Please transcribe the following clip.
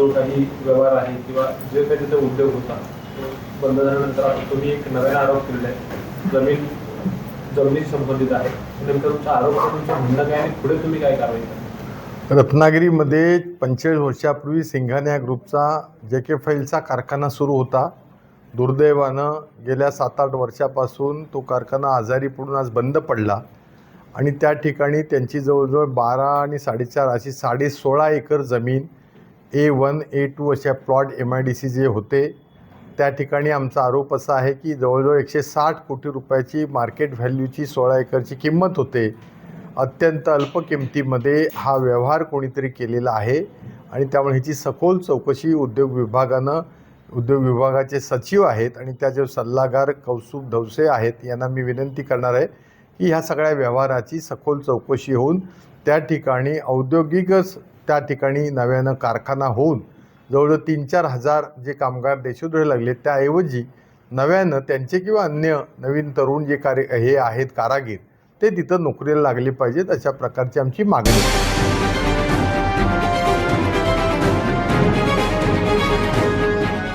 जो काही व्यवहार आहे किंवा जे काही तिथे उद्योग होता तो बंद झाल्यानंतर आता तुम्ही एक नव्याने आरोप केलेला आहे. जमीन जमिनी संबंधित आहे. नंतर तुमचा आरोप तुमचं म्हणणं काय आणि पुढे तुम्ही काय कारवाई करा रत्नागिरीमध्ये पंचेचाळीस वर्षापूर्वी सिंघाने या ग्रुपचा जे के फाईलचा कारखाना सुरू होता. दुर्दैवानं गेल्या सात आठ वर्षापासून तो कारखाना आजारी पडून आज बंद पडला आणि त्या ठिकाणी त्यांची जवळजवळ बारा आणि साडेचार अशी साडे सोळा एकर जमीन ए वन ए टू अशा plot M I D C जे होते त्या ठिकाणी आमचा आरोप असा आहे की जवळजवळ एकशे साठ कोटी रुपयाची मार्केट व्हॅल्यूची सोळा एकरची किंमत होते. अत्यंत अल्प किमतीमध्ये हा व्यवहार कोणीतरी केलेला आहे आणि त्यामुळे ह्याची सखोल चौकशी उद्योग विभागानं उद्योग विभागाचे सचिव आहेत आणि त्याचे सल्लागार कौस्तुभ धवसे आहेत यांना मी विनंती करणार आहे की ह्या सगळ्या व्यवहाराची सखोल चौकशी होऊन त्या ठिकाणी औद्योगिकच त्या ठिकाणी नव्यानं कारखाना होऊन जवळजवळ तीन चार हजार जे कामगार देशोधडे लागले त्याऐवजी नव्यानं त्यांचे किंवा अन्य नवीन तरुण जे कार्य हे आहेत कारागीर ते तिथं नोकरीला लागले पाहिजेत अशा प्रकारची आमची मागणी आहे